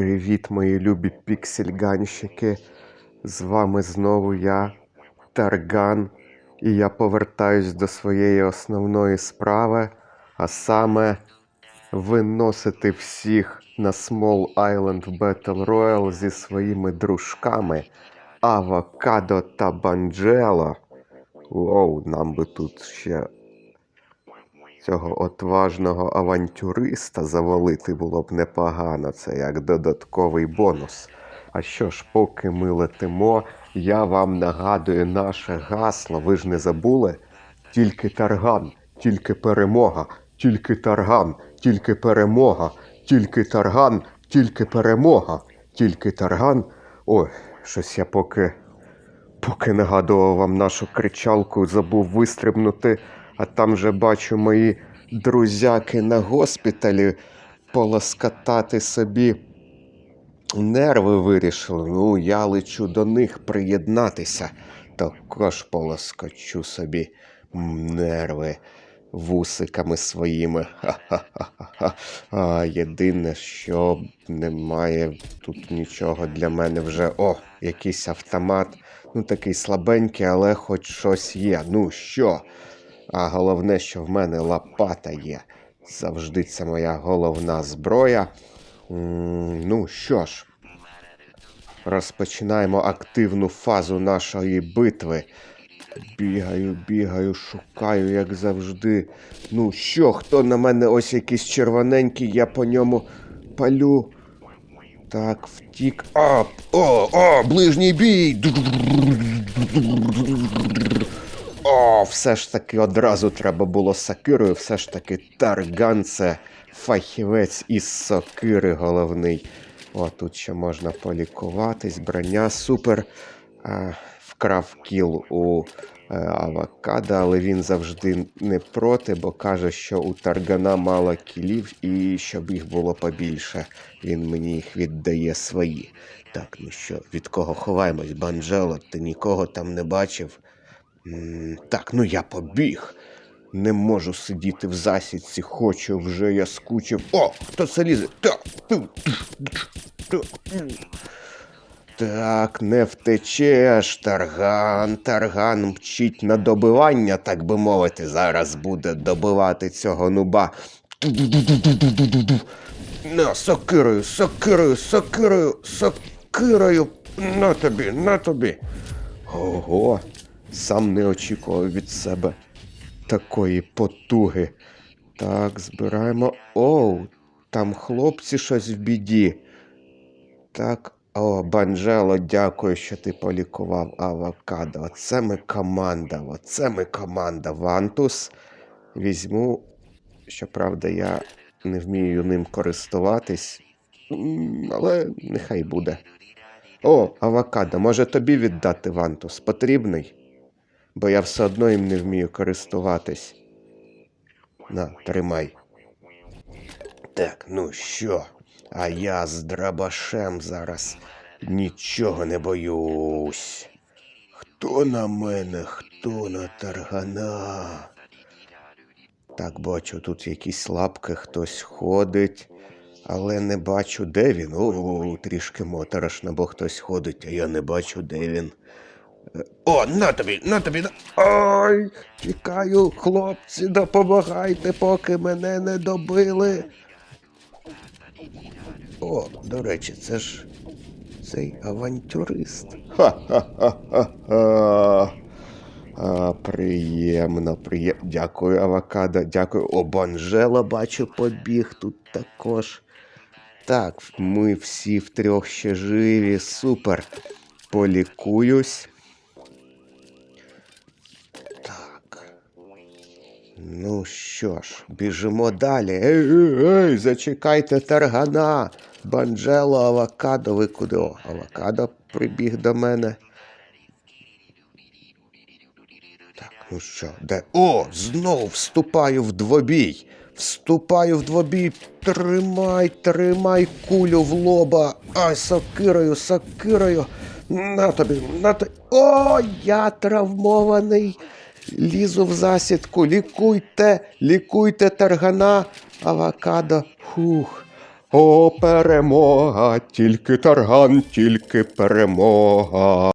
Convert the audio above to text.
Привіт, мої любі піксельганщики. З вами знову я, Тарган, і я повертаюсь до своєї основної справи, а саме виносити всіх на Small Island Battle Royale зі своїми дружками Авокадо та Банджело. Воу, нам би тут ще цього отважного авантюриста завалити було б непогано, це як додатковий бонус. А що ж, поки ми летимо, я вам нагадую наше гасло. Ви ж не забули? Тільки тарган, тільки перемога, тільки тарган, тільки перемога, тільки тарган, тільки перемога, тільки тарган. Ой, щось я поки Поки нагадував вам нашу кричалку, забув вистрибнути, а там же бачу мої друзяки на госпіталі полоскатати собі нерви вирішили. Ну, я лечу до них приєднатися. Також полоскочу собі нерви вусиками своїми. Ха-ха-ха-ха. А, єдине, що немає тут нічого для мене вже. О, якийсь автомат. Ну, такий слабенький, але хоч щось є. Ну що? А головне, що в мене лопата є. Завжди це моя головна зброя. Ну що ж, розпочинаємо активну фазу нашої битви. Бігаю, бігаю, шукаю, як завжди. Ну що, хто на мене ось якийсь червоненький, я по ньому палю. Так, втік. А, о, о, ближній бій. О, все ж таки одразу треба було сокирою, все ж таки тарган це фахівець із сокири головний. О, тут ще можна полікуватись, броня супер. А, вкрав кіл у е, авокадо, але він завжди не проти, бо каже, що у таргана мало кілів і щоб їх було побільше. Він мені їх віддає свої. Так, ну що, від кого ховаємось, Банджело, ти нікого там не бачив? Так, ну я побіг. Не можу сидіти в засідці, хочу, вже я скучив. О, хто це лізе? Так, не втечеш, тарган, тарган мчить на добивання, так би мовити, зараз буде добивати цього нуба. На, сокирою, сокирою, сокирою, сокирою. На тобі, на тобі. Ого, сам не очікував від себе такої потуги. Так, збираємо. Оу, там хлопці щось в біді. Так, о, Банджело, дякую, що ти полікував авокадо. Оце ми команда, оце ми команда. Вантус. Візьму. Щоправда, я не вмію ним користуватись, але нехай буде. О, авокадо, може тобі віддати Вантус? Потрібний? Бо я все одно їм не вмію користуватись. На, тримай. Так, ну що? А я з драбашем зараз нічого не боюсь. Хто на мене, хто на таргана? Так, бачу, тут якісь лапки, хтось ходить, але не бачу, де він. О, трішки моторошно, бо хтось ходить, а я не бачу, де він. О, на тобі, на тобі. на- Ой, тікаю, хлопці, допомагайте, поки мене не добили. О, до речі, це ж цей авантюрист. Ха-ха-ха-ха. А, приємно, приємно. Дякую, авокадо, дякую. О, Банжела, бачу, побіг тут також. Так, ми всі втрьох ще живі. Супер. Полікуюсь. Ну що ж, біжимо далі. Ей, ей, ей, зачекайте таргана. Банджело, авокадо, ви куди? О, авокадо прибіг до мене. Так, ну що, де? О, знов вступаю в двобій. Вступаю в двобій. Тримай, тримай кулю в лоба. Ай, сокирою, сокирою. На тобі, на тобі. О, я травмований. Лізу в засідку. Лікуйте, лікуйте таргана. Авокадо. хух. О, перемога, тільки тарган, тільки перемога.